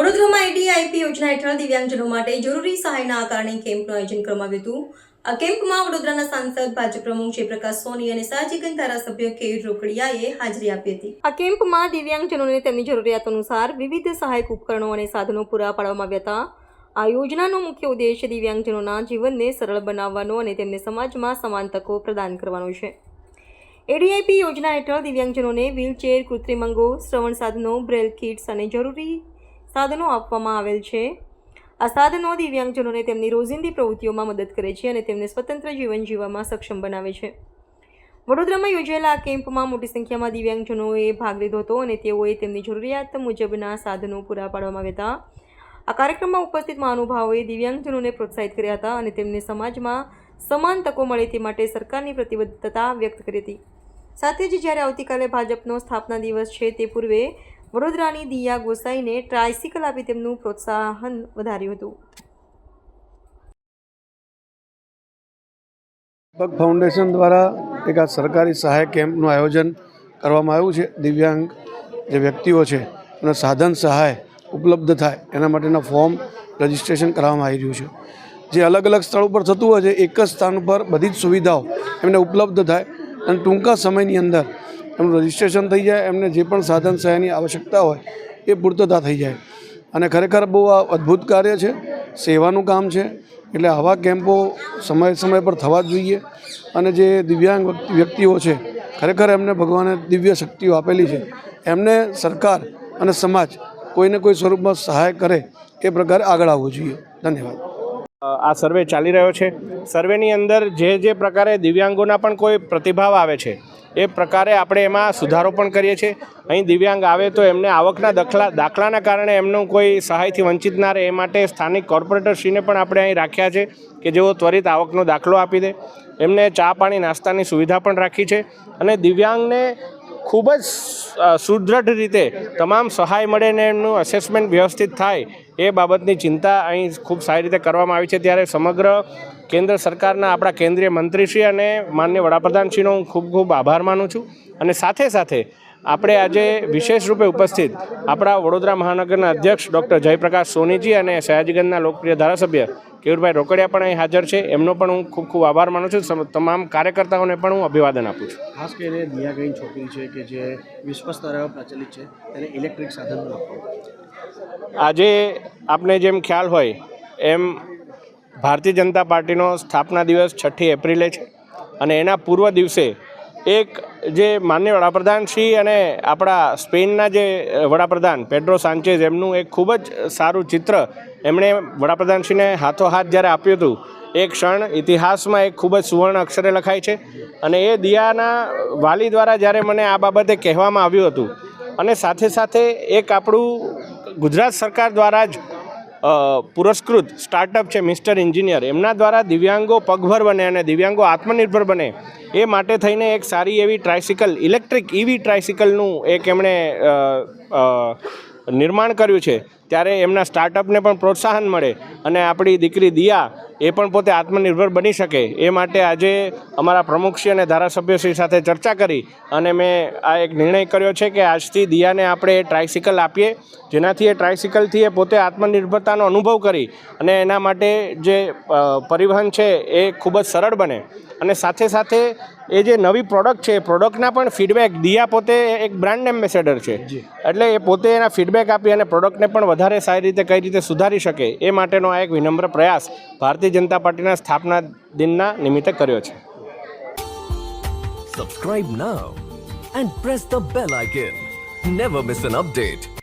એડીઆઈપી યોજના હેઠળ દિવ્યાંગજનો માટે જરૂરી સહાયના આકારણી કેમ્પનું આયોજન કરવામાં આવ્યું હતું. આ કેમ્પમાં વડોદરાના સાંસદ, ભાજપ પ્રમુખ જયપ્રકાશ સોની અને સાજીગંજ ધારાસભ્ય કે. રોકડિયાએ હાજરી આપી હતી. આ કેમ્પમાં દિવ્યાંગજનોને તેમની જરૂરિયાત અનુસાર વિવિધ સહાયક ઉપકરણો અને સાધનો પૂરા પાડવામાં આવ્યા હતા. આ યોજનાનો મુખ્ય ઉદ્દેશ દિવ્યાંગજનોના જીવનને સરળ બનાવવાનો અને તેમને સમાજમાં સમાન તકો પ્રદાન કરવાનો છે. એડીઆઈપી યોજના હેઠળ દિવ્યાંગજનોને વ્હીલચેર, કૃત્રિમ અંગો, શ્રવણ સાધનો, બ્રેલ કિટ્સ અને જરૂરી સાધનો આપવામાં આવેલ છે. આ સાધનો દિવ્યાંગજનોને તેમની રોજિંદી પ્રવૃત્તિઓમાં મદદ કરે છે અને તેમને સ્વતંત્ર જીવન જીવવામાં સક્ષમ બનાવે છે. વડોદરામાં યોજાયેલા આ કેમ્પમાં મોટી સંખ્યામાં દિવ્યાંગજનોએ ભાગ લીધો હતો અને તેઓએ તેમની જરૂરિયાત મુજબના સાધનો પૂરા પાડવામાં આવ્યા હતા. આ કાર્યક્રમમાં ઉપસ્થિત મહાનુભાવોએ દિવ્યાંગજનોને પ્રોત્સાહિત કર્યા હતા અને તેમને સમાજમાં સમાન તકો મળે તે માટે સરકારની પ્રતિબદ્ધતા વ્યક્ત કરી હતી. સાથે જ જ્યારે આવતીકાલે ભાજપનો સ્થાપના દિવસ છે તે પૂર્વે વડોદરાની દિયા ગોસાઈને ટ્રાયસિકલ આપી તેમનું પ્રોત્સાહન વધાર્યું હતું. પગ ફાઉન્ડેશન દ્વારા એક આ સરકારી સહાય કેમ્પનું આયોજન કરવામાં આવ્યું છે. દિવ્યાંગ જે વ્યક્તિઓ છે અને સાધન સહાય ઉપલબ્ધ થાય એના માટેના ફોર્મ રજિસ્ટ્રેશન કરવામાં આવી રહ્યું છે. જે અલગ અલગ સ્થળ ઉપર થતું હોય છે, એક જ સ્થાન ઉપર બધી જ સુવિધાઓ એમને ઉપલબ્ધ થાય અને ટૂંકા સમયની અંદર એમનું રજિસ્ટ્રેશન થઈ જાય, એમને જે પણ સાધન સહાયની આવશ્યકતા હોય એ પૂર્તતા થઈ જાય. અને ખરેખર બહુ આ અદ્ભુત કાર્ય છે. સેવાનું કામ છે. એટલે આવા કેમ્પો સમય સમય પર થવા જ જોઈએ. અને જે દિવ્યાંગ વ્યક્તિઓ છે, ખરેખર એમને ભગવાને દિવ્ય શક્તિઓ આપેલી છે. એમને સરકાર અને સમાજ કોઈને કોઈ સ્વરૂપમાં સહાય કરે એ પ્રકારે આગળ આવવું જોઈએ. ધન્યવાદ. આ સર્વે ચાલી રહ્યો છે. સર્વેની અંદર જે જે પ્રકારે દિવ્યાંગોના પણ કોઈ પ્રતિભાવ આવે છે એ પ્રકારે આપણે એમાં સુધારો પણ કરીએ છીએ. અહીં દિવ્યાંગ આવે તો એમને આવકના દાખલા, દાખલાના કારણે એમનું કોઈ સહાયથી વંચિત ના રહે. એ માટે સ્થાનિક કોર્પોરેટરશ્રીને પણ આપણે અહીં રાખ્યા છે કે જેઓ ત્વરિત આવકનો દાખલો આપી દે. એમને ચા પાણી નાસ્તાની સુવિધા પણ રાખી છે અને દિવ્યાંગને ખૂબ જ સુદૃઢ રીતે તમામ સહાય મળે ને એમનું અસેસમેન્ટ વ્યવસ્થિત થાય એ બાબતની ચિંતા અહીં ખૂબ સારી રીતે કરવામાં આવી છે. ત્યારે સમગ્ર કેન્દ્ર સરકારના આપણા કેન્દ્રીય મંત્રીશ્રી અને માન્ય વડાપ્રધાનશ્રીનો હું ખૂબ ખૂબ આભાર માનું છું. અને સાથે સાથે આપણે આજે વિશેષ રૂપે ઉપસ્થિત આપણા વડોદરા મહાનગરના અધ્યક્ષ ડૉક્ટર જયપ્રકાશ સોનીજી અને સયાજીગંજના લોકપ્રિય ધારાસભ્ય કેવુરભાઈ રોકડિયા પણ અહીં હાજર છે. એમનો પણ હું ખૂબ ખૂબ આભાર માનું છું. તમામ કાર્યકર્તાઓને પણ હું અભિવાદન આપું છું. ખાસ કરીને દિયા છોકરી છે કે જે વિશ્વ સ્તરે પ્રચલિત છે તેને ઇલેક્ટ્રિક સાધન આજે આપને જેમ ખ્યાલ હોય એમ ભારતીય જનતા પાર્ટીનો સ્થાપના દિવસ છઠ્ઠી એપ્રિલે છે. અને એના પૂર્વ દિવસે એક જે માન્ય વડાપ્રધાન શ્રી અને આપણા સ્પેનના જે વડાપ્રધાન પેડ્રો સાંચેઝ, એમનું એક ખૂબ જ સારું ચિત્ર એમણે વડાપ્રધાનશ્રીને હાથોહાથ જ્યારે આપ્યું હતું, એ ક્ષણ ઇતિહાસમાં એક ખૂબ જ સુવર્ણ અક્ષરે લખાય છે. અને એ દિયાના વાલી દ્વારા જ્યારે મને આ બાબતે કહેવામાં આવ્યું હતું અને સાથે સાથે એક આપણું ગુજરાત સરકાર દ્વારા જ પુરસ્કૃત સ્ટાર્ટઅપ છે મિસ્ટર એન્જિનિયર એમના દ્વારા દિવ્યાંગો પગભર બને અને દિવ્યાંગો આત્મનિર્ભર બને. એ માટે થઈને એક સારી એવી ટ્રાયસિકલ ઇલેક્ટ્રિક ઇવી ટ્રાયસિકલનું એક એમણે નિર્માણ કર્યું છે, ત્યારે એમના સ્ટાર્ટઅપને પણ પ્રોત્સાહન મળે અને આપણી દીકરી દિયા એ પણ પોતે આત્મનિર્ભર બની શકે. એ માટે આજે અમારા પ્રમુખશ્રી અને ધારાસભ્યશ્રી સાથે ચર્ચા કરી અને મેં આ એક નિર્ણય કર્યો છે કે આજથી દિયાને આપણે એ ટ્રાયસિકલ આપીએ, જેનાથી એ ટ્રાયસિકલથી એ પોતે આત્મનિર્ભરતાનો અનુભવ કરી અને એના માટે જે પરિવહન છે એ ખૂબ જ સરળ બને. અને સાથે સાથે એ જે નવી પ્રોડક્ટ છે એ પ્રોડક્ટના પણ ફીડબેક દિયા પોતે એક બ્રાન્ડ એમ્બેસેડર છે. એટલે એ પોતે એના ફીડબેક આપી અને પ્રોડક્ટને પણ વધારે સારી રીતે કઈ રીતે સુધારી શકે એ માટેનો આ એક વિનમ્ર પ્રયાસ ભારતીય જનતા પાર્ટીના સ્થાપના દિનના નિમિત્તે કર્યો છે. Subscribe now and press the bell icon never miss an update.